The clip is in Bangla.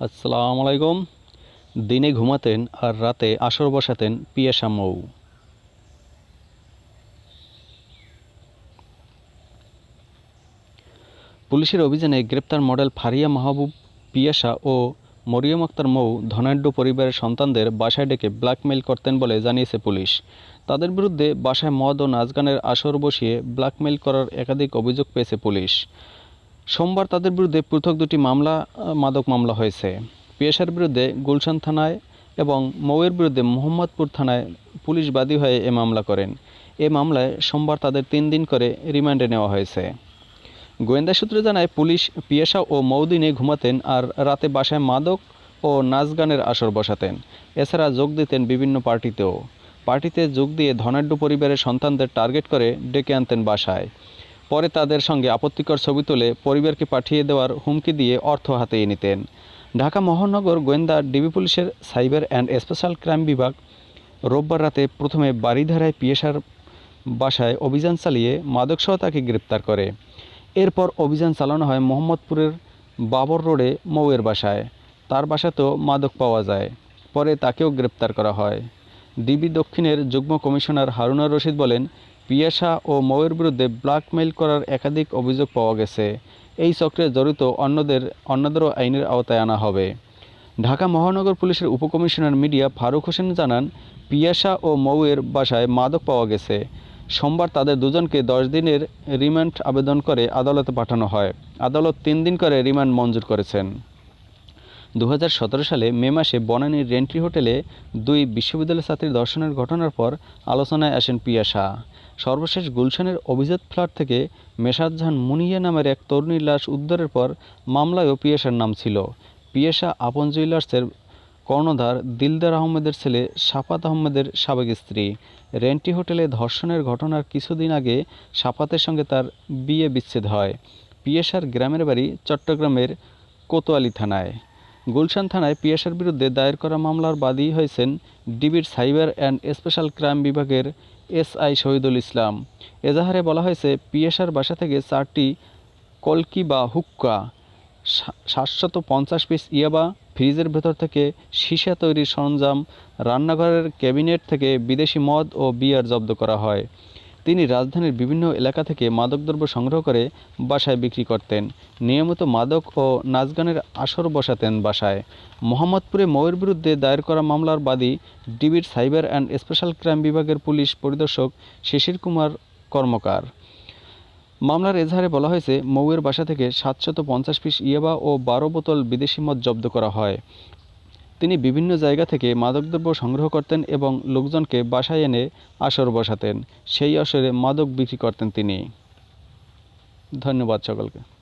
আসসালামু আলাইকুম। দিনে ঘুমাতেন আর রাতে আসর বসাতেন পিয়াসা মৌ পুলিশের অভিযানে গ্রেপ্তার মডেল ফারিয়া মাহবুব পিয়াসা ও মরিয়ম আক্তার মৌ ধনাঢ্য পরিবারের সন্তানদের বাসায় ডেকে ব্ল্যাকমেইল করতেন বলে জানিয়েছে পুলিশ। তাদের বিরুদ্ধে বাসায় মদ ও নাচ গানের আসর বসিয়ে ব্ল্যাকমেইল করার একাধিক অভিযোগ পেয়েছে পুলিশ। সোমবার তাদের বিরুদ্ধে পৃথক দুটি মামলা মাদক মামলা হয়েছে। পিয়াসার বিরুদ্ধে গুলশান থানায় এবং মৌয়ের বিরুদ্ধে মোহাম্মদপুর থানায় পুলিশ বাদী হয়ে এ মামলা করেন। এ মামলায় সোমবার তাদের তিন দিন করে রিমান্ডে নেওয়া হয়েছে। গোয়েন্দা সূত্রে জানায়, পুলিশ পিয়াসা ও মৌদিনে ঘুমাতেন আর রাতে বাসায় মাদক ও নাচ গানের আসর বসাতেন। এছাড়া যোগ দিতেন বিভিন্ন পার্টিতেও। পার্টিতে যোগ দিয়ে ধনাঢ্য পরিবারের সন্তানদের টার্গেট করে ডেকে আনতেন বাসায়। পরে তাদের সঙ্গে আপত্তিকর ছবি তুলে পরিবারকে পাঠিয়ে দেওয়ার হুমকি দিয়ে অর্থ হাতিয়ে নিতেন। ঢাকা মহানগর গোয়েন্দা ডিবি পুলিশের সাইবার অ্যান্ড স্পেশাল ক্রাইম বিভাগ রোববার রাতে প্রথমে বাড়িধারায় পিয়েসার বাসায় অভিযান চালিয়ে মাদকসহ তাকে গ্রেপ্তার করে। এরপর অভিযান চালানো হয় মোহাম্মদপুরের বাবর রোডে মৌয়ের বাসায়। তার বাসাতেও মাদক পাওয়া যায়। পরে তাকেও গ্রেপ্তার করা হয়। ডিবি দক্ষিণের যুগ্ম কমিশনার হারুনা রশিদ বলেন পিয়াসা ও মৌয়ের বিরুদ্ধে ব্ল্যাকমেইল করার একাধিক অভিযোগ পাওয়া গেছে। এই চক্রে জড়িত অন্যদের, অন্যদেরও আইনের আওতায় আনা হবে। ঢাকা মহানগর পুলিশের উপকমিশনার মিডিয়া ফারুক হোসেন জানান পিয়াসা ও মৌয়ের বাসায় মাদক পাওয়া গেছে। সোমবার তাদের দুজনকে দশ দিনের রিমান্ড আবেদন করে আদালতে পাঠানো হয়। আদালত তিন দিন করে রিমান্ড মঞ্জুর করেছেন। দু হাজার সতেরো সালে মে মাসে বনানীর রেন্ট্রি হোটেলে দুই বিশ্ববিদ্যালয় ছাত্রীর ধর্ষণের ঘটনার পর আলোচনায় আসেন পিয়াসা সর্বশেষ গুলশানের অভিজাত ফ্ল্যাট থেকে মেসাজ্জাহান মুনিয়া নামের এক তরুণীর লাশ উদ্ধারের পর মামলায়ও পিয়াসার নাম ছিল। পিয়াসা আপন জুয়েলার্সের কর্ণধার দিলদার আহমেদের ছেলে সাফাত আহমেদের সাবেক স্ত্রী। রেন্টি হোটেলে ধর্ষণের ঘটনার কিছুদিন আগে সাফাতের সঙ্গে তার বিয়ে বিচ্ছেদ হয়। পিয়াসার গ্রামের বাড়ি চট্টগ্রামের কোতোয়ালি থানায়। গুলশান থানায় পিয়াসার বিরুদ্ধে দায়ের করা মামলার বাদী হয়েছেন ডিবির সাইবার অ্যান্ড স্পেশাল ক্রাইম বিভাগের এসআই শহীদুল ইসলাম। এজাহারে বলা হয়েছে পিয়াসার বাসা থেকে চারটি কলকি বা হুক্কা সাতশত পঞ্চাশ পিস ইয়াবা, ফ্রিজের ভেতর থেকে সীসা তৈরির সরঞ্জাম, রান্নাঘরের ক্যাবিনেট থেকে বিদেশি মদ ও বিয়ার জব্দ করা হয়। তিনি রাজধানীর বিভিন্ন এলাকা থেকে মাদকদ্রব্য সংগ্রহ করে বাসায় বিক্রি করতেন। নিয়মিত মাদক ও নাচগানের আসর বসাতেন বাসায়। মোহাম্মদপুরে মৌয়ের বিরুদ্ধে দায়ের করা মামলার বাদী ডিবির সাইবার অ্যান্ড স্পেশাল ক্রাইম বিভাগের পুলিশ পরিদর্শক শিশির কুমার কর্মকার। মামলার এজাহারে বলা হয়েছে, মৌয়ের বাসা থেকে সাতশত পঞ্চাশ পিস ইয়াবা ও বারো বোতল বিদেশি মদ জব্দ করা হয়। তিনি বিভিন্ন জায়গা থেকে মাদকদ্রব্য সংগ্রহ করতেন এবং লোকজনকে বাসায় এনে আসর বসাতেন। সেই আসরে মাদক বিক্রি করতেন তিনি। ধন্যবাদ সকলকে।